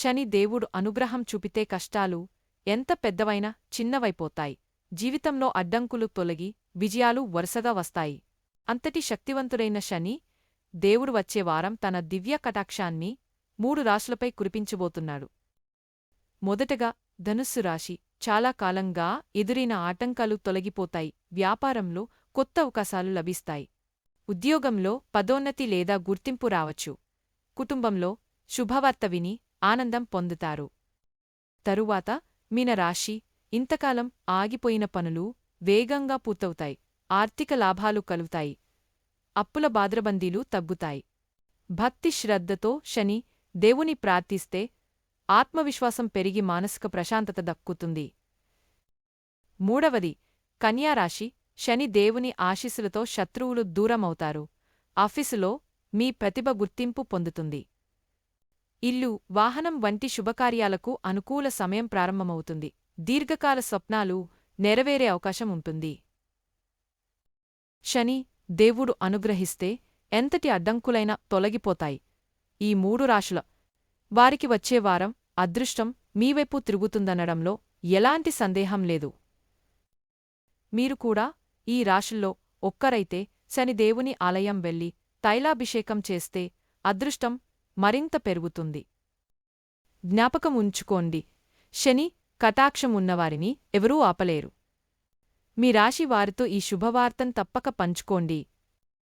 శని దేవుడు అనుగ్రహం చూపితే కష్టాలు ఎంత పెద్దవైనా చిన్నవైపోతాయి. జీవితంలో అడ్డంకులు తొలగి విజయాలు వరుసగా వస్తాయి. అంతటి శక్తివంతుడైన శని దేవుడు వచ్చే వారం తన దివ్య కటాక్షాన్ని మూడు రాశులపై కురిపించబోతున్నాడు. మొదటగా ధనుస్సు రాశి చాలా కాలంగా ఎదురైన ఆటంకాలు తొలగిపోతాయి. వ్యాపారంలో కొత్త అవకాశాలు లభిస్తాయి. ఉద్యోగంలో పదోన్నతి లేదా గుర్తింపు రావచ్చు. కుటుంబంలో శుభవార్త విని ఆనందం పొందుతారు. తరువాత మీనరాశి ఇంతకాలం ఆగిపోయిన పనులు వేగంగా పూర్తవుతాయి. ఆర్థిక లాభాలు కలుగుతాయి. అప్పుల బాద్రబందీలు తగ్గుతాయి. భక్తి శ్రద్ధతో శని దేవుని ప్రార్థిస్తే ఆత్మవిశ్వాసం పెరిగి మానసిక ప్రశాంతత దక్కుతుంది. మూడవది కన్యారాశి శని దేవుని ఆశీస్సులతో శత్రువులు దూరమవుతారు. ఆఫీసులో మీ ప్రతిభ గుర్తింపు పొందుతుంది. ఇల్లు వాహనం వంటి శుభకార్యాలకు అనుకూల సమయం ప్రారంభమవుతుంది. దీర్ఘకాల స్వప్నాలు నెరవేరే అవకాశం ఉంటుంది. శని దేవుడు అనుగ్రహిస్తే ఎంతటి అడ్డంకులైనా తొలగిపోతాయి. ఈ మూడు రాశుల వారికి వచ్చే వారం అదృష్టం మీవైపు తిరుగుతుందనడంలో ఎలాంటి సందేహం లేదు. మీరు కూడా ఈ రాశుల్లో ఒక్కరైతే శనిదేవుని ఆలయం వెళ్ళి తైలాభిషేకం చేస్తే అదృష్టం మరింత పెరుగుతుంది. జ్ఞాపకం ఉంచుకోండి శని కటాక్షం ఉన్నవారిని ఎవరూ ఆపలేరు. మీ రాశి వారితో ఈ శుభవార్తను తప్పక పంచుకోండి.